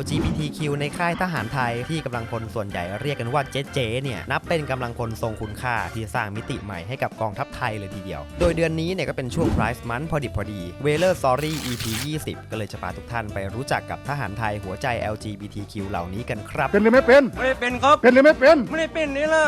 LGBTQ ในค่ายทหารไทยที่กำลังพลส่วนใหญ่เรียกกันว่าเจ๊เจ๊เนี่ยนับเป็นกำลังพลทรงคุณค่าที่สร้างมิติใหม่ให้กับกองทัพไทยเลยทีเดียว โดยเดือนนี้เนี่ยก็เป็นช่วง Price Month พอดิบพอดี w a l e r Story EP 20 ก็เลยจะพาทุกท่านไปรู้จักกับทหารไทยหัวใจ LGBTQ เหล่านี้กันครับ เป็นหรือไม่เป็น ไม่ได้เป็นครับ เป็นหรือไม่เป็น ไม่ได้เป็นนี่ล่ะ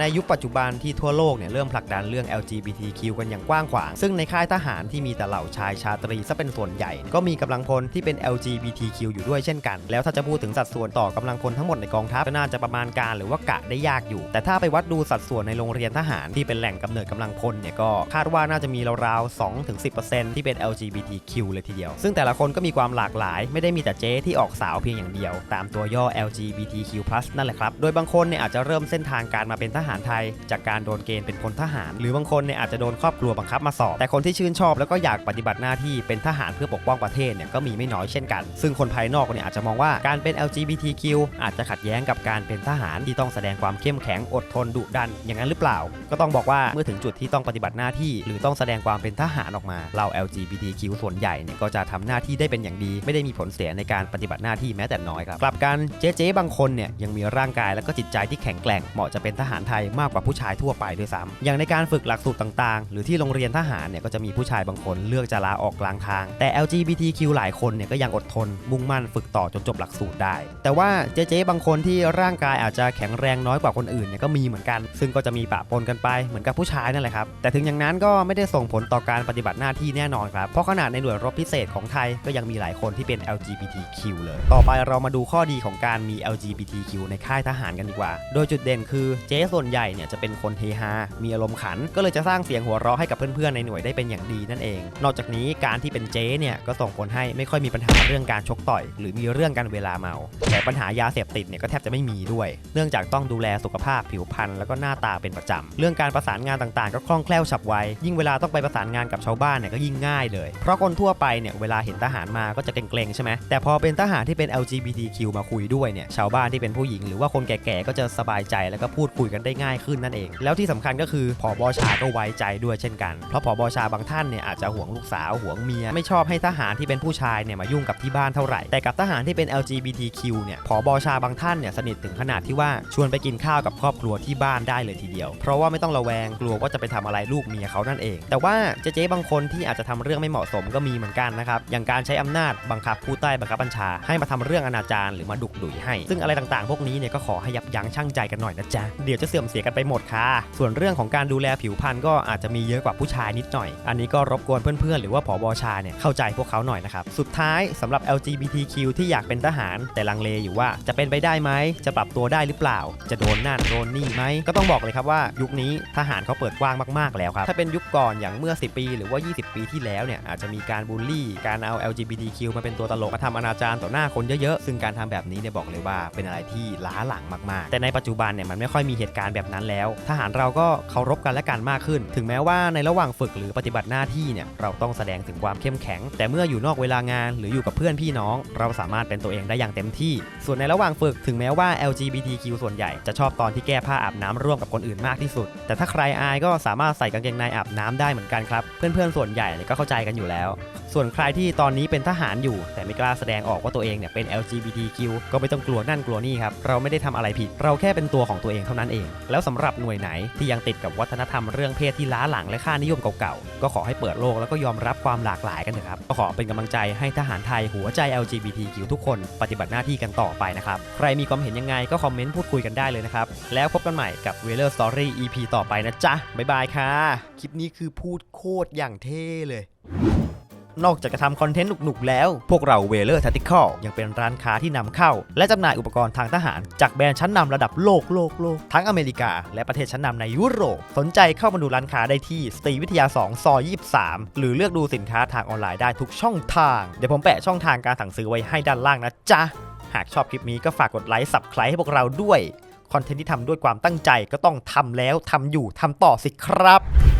ในยุคปัจจุบันที่ทั่วโลกเนี่ยเริ่มผลักดันเรื่อง LGBTQ กันอย่างกว้างขวาง ซึ่งในค่ายทหารที่มีแต่เหล่าชายชาตรีซะเป็นส่วนใหญ่ ก็มีกำลังพลที่เป็น LGBTQ อยู่ด้วยเช่นกัน แล้วถ้าจะพูดถึงสัดส่วนต่อกำลังพลทั้งหมดในกองทัพก็น่าจะประมาณการหรือว่ากะได้ยากอยู่ แต่ถ้าไปวัดดูสัดส่วนในโรงเรียนทหารที่เป็นแหล่งกำเนิดกำลังพลเนี่ยก็คาดว่าน่าจะมีราวๆ2-10%ที่เป็น LGBTQ เลยทีเดียว ซึ่งแต่ละคนก็มีความหลากหลาย ไม่ได้มีแต่เจ๊ที่ออกสาวเพียงอย่างเดียว ตามตัวย่อ LGBTQ+ นั่นแหละครับ โดยบางคนเนี่ยอาจจะเริ่มเส้นทางการมาเป็นทหารไทย จากการโดนเกณฑ์เป็นพลทหาร หรือบางคนเนี่ยอาจจะโดนครอบครัวบังคับมาสอบ แต่คนที่ชื่นชอบแล้วก็อยากปฏิบัติหน้าที่เป็นทหารเพื่อปกป้องประเทศเนี่ยก็มีไม่น้อยเช่นกัน ซึ่งคนภายนอกเนี่ยอาจจะมองว่าการเป็น LGBTQ อาจจะขัดแย้งกับการเป็นทหารที่ต้องแสดงความเข้มแข็งอดทนดุดัน อย่างนั้นหรือเปล่า ก็ต้องบอกว่าเมื่อถึงจุดที่ต้องปฏิบัติหน้าที่ หรือต้องแสดงความเป็นทหารออกมาเรา LGBTQ ส่วนใหญ่เนี่ยก็จะทำหน้าที่ได้เป็นอย่างดี ไม่ได้มีผลเสียในการปฏิบัติหน้าที่แม้แต่น้อยครับกลับกันเจ๊เจ๊บางคนเนี่ยยังมีร่างกายและก็จิตใจที่แข็งแกร่งเหมาะจะเป็นทหารไทยมากกว่าผู้ชายทั่วไปด้วยซ้ำอย่างในการฝึกหลักสูตรต่าง ๆ หรือที่โรงเรียนทหารเนี่ยก็จะมีผู้ชายบางคนเลือกจะลาออกกลางทาง แต่ LGBTQ หลายคนเนี่ยก็ยังอดทน มุ่งมั่นฝึกต่อจนจบหลักสูตรได้ แต่ว่าเจ๊เจ๊บางคนที่ร่างกายอาจจะแข็งแรงน้อยกว่าคนอื่นเนี่ยก็มีเหมือนกัน ซึ่งก็จะมีปะปนกันไปเหมือนกับผู้ชายนั่นแหละครับแต่ถึงอย่างนั้นก็ไม่ได้ส่งผลต่อการปฏิบัติหน้าที่แน่นอนครับเพราะขนาดในหน่วยรบพิเศษของไทยก็ยังมีหลายคนที่เป็น LGBTQ เลย ต่อไปเรามาดูข้อดีของการมี LGBTQ ในค่ายทหารกันดีกว่า โดยจุดเด่นคือเจ๊ส่วนใหญ่เนี่ยจะเป็นคนเฮฮา มีอารมณ์ขัน ก็เลยจะสร้างเสียงหัวเราะให้กับเพื่อนๆในหน่วยได้เป็นอย่างดีนั่นเอง นอกจากนี้การที่เป็นเจ๊เนี่ยก็ส่งผลให้ไม่ค่อยมีปัญหาเรื่องการชกต่อย หรือมีเรื่องกันเวลาเมา แต่ปัญหายาเสพติดเนี่ยก็แทบจะไม่มีด้วย เนื่องจากต้องดูแลสุขภาพผิวพรรณแล้วก็หน้าตาเป็นประจำ เรื่องการประสานงานต่างๆ ก็คล่องแคล่วฉับไว ยิ่งเวลาต้องไปประสานงานกับชาวบ้านเนี่ยก็ยิ่งง่ายเลย เพราะคนทั่วไปเนี่ยเวลาเห็นทหารมาก็จะเกรงๆใช่ไหมแต่พอเป็นทหารที่เป็น LGBTQ มาคุยด้วยเนี่ยชาวบ้านที่เป็นผู้หญิง หรือว่าคนแก่ๆก็จะสบายใจแล้วก็พูดคุยกันได้ง่ายขึ้นนั่นเอง แล้วที่สำคัญก็คือผอบอชาก็ไว้ใจด้วยเช่นกัน เพราะผอบอชาบางท่านเนี่ยอาจจะห่วงลูกสาวห่วงเมีย ไม่ชอบให้ทหารที่เป็นผู้ชายเนี่ยมายุ่งกับที่บ้านเท่าไหร่ แต่กับทหารที่เป็น LGBTQ เนี่ยผอบอชาบางท่านเนี่ยสนิทถึงขนาดที่ว่าชวนไปกินข้าวกับครอบครัวที่บ้านได้เลยทีเดียว เพราะว่าไม่ต้องระแวงกลัวว่าจะไปทำอะไรลูกเมียเขานั่นเอง แต่ว่าเจ๊ๆบางคนที่อาจจะทำเรื่องไม่เหมาะสมก็มีเหมือนกันนะครับอย่างการใช้อำนาจบังคับผู้ใต้บังคับบัญชา ให้มาทำเรื่องอนาจารหรือมาดุกดุยให้ ซึ่งอะไรต่างๆ พวกนี้เนี่ยก็ขอให้ยับยั้งชั่งใจกันหน่อยนะจ๊ะเดี๋ยวจะเสื่อมเสียกันไปหมดค่ะ ส่วนเรื่องของการดูแลผิวพรรณก็อาจจะมีเยอะกว่าผู้ชายนิดหน่อย อันนี้ก็รบกวนเพื่อนๆ หรือว่าผอบชาเนี่ยเข้าใจพวกเขาหน่อยนะครับ สุดท้ายสำหรับ LGBTQ ที่อยากเป็นทหาร แต่ลังเลอยู่ว่าจะเป็นไปได้ไหม จะปรับตัวได้หรือเปล่า จะโดนนั่นโดนนี่ไหม ก็ต้องบอกเลยครับว่ายุคนี้ทหารเขาเปิดกว้างมากๆแล้วครับ ถ้าเป็นยุคก่อนอย่างเมื่อ 10 ปี หรือว่า 20 ปีที่แล้วเนี่ยอาจจะมีการบูลลี่ การเอา LGBTQ มาเป็นตัวตลกมาทำอนาจารต่อหน้าคนเยอะๆ ซึ่งการทำแบบนี้เนี่ยบอกเลยว่าเป็นอะไรที่ล้าหลังมากๆ แต่ในปัจจุบันเนี่ยมันไม่ค่อยมีเหตุการณ์แบบนั้นแล้ว ทหารเราก็เคารพกันและกันมากขึ้น ถึงแม้ว่าในระหว่างฝึกหรือปฏิบัติหน้าที่เนี่ยเราต้องแสดงถึงความเข้มแข็ง แต่เมื่ออยู่นอกเวลางานหรืออยู่กับเพื่อนพี่น้อง เราสามารถเป็นตัวเองได้อย่างเต็มที่ ส่วนในระหว่างฝึกถึงแม้ว่า LGBTQ ส่วนใหญ่จะชอบตอนที่แก้ผ้าอาบน้ำร่วมกับคนอื่นมากที่สุด แต่ถ้าใครอายก็สามารถใส่กางเกงในอาบน้ำได้เหมือนกันครับเพื่อนๆส่วนใหญ่ก็เข้าใจกันอยู่แล้ว ส่วนใครที่ตอนนี้เป็นทหารอยู่ แต่ไม่กล้าแสดงออกว่าตัวเองเนี่ยเป็น LGBTQ ก็ไม่ต้องกลัวนั่นกลัวนี่ครับเราไม่ได้ทำอะไรผิด เราแค่เป็นตัวของตัวเองเท่านั้นเองแล้วสำหรับหน่วยไหนที่ยังติดกับวัฒนธรรมเรื่องเพศที่ล้าหลังและค่านิยมเก่าๆ ก็ขอให้เปิดโลกแล้วก็ยอมรับความหลากหลายกันเถอะครับ ก็ขอเป็นกำลังใจให้ทหารไทยหัวใจ LGBTQ ทุกคนปฏิบัติหน้าที่กันต่อไปนะครับ ใครมีความเห็นยังไงก็คอมเมนต์พูดคุยกันได้เลยนะครับ แล้วพบกันใหม่กับ w e l e r Story EP ต่อไปนะจ๊ะบ๊ายบายค่ะ คลิปนี้คือพูดโคตรอย่างเท่เลย นอกจากจะทำคอนเทนต์หนุกๆแล้ว พวกเราเวเลอร์ทัติคอลยังเป็นร้านค้าที่นำเข้า และจำหน่ายอุปกรณ์ทางทหาร จากแบรนด์ชั้นนำระดับโลกโลกโลกทั้งอเมริกา และประเทศชั้นนำในยุโรป สนใจเข้ามาดูร้านค้าได้ที่สตรีวิทยา 2 ซอย 23 หรือเลือกดูสินค้าทางออนไลน์ได้ทุกช่องทาง เดี๋ยวผมแปะช่องทางการสั่งซื้อไว้ให้ด้านล่างนะจ๊ะ หากชอบคลิปนี้ก็ฝากกดไลค์สับ s c ค i b e ให้พวกเราด้วย คอนเทนต์ที่ทำด้วยความตั้งใจก็ต้องทำแล้วทำอยู่ทำต่อสิครับ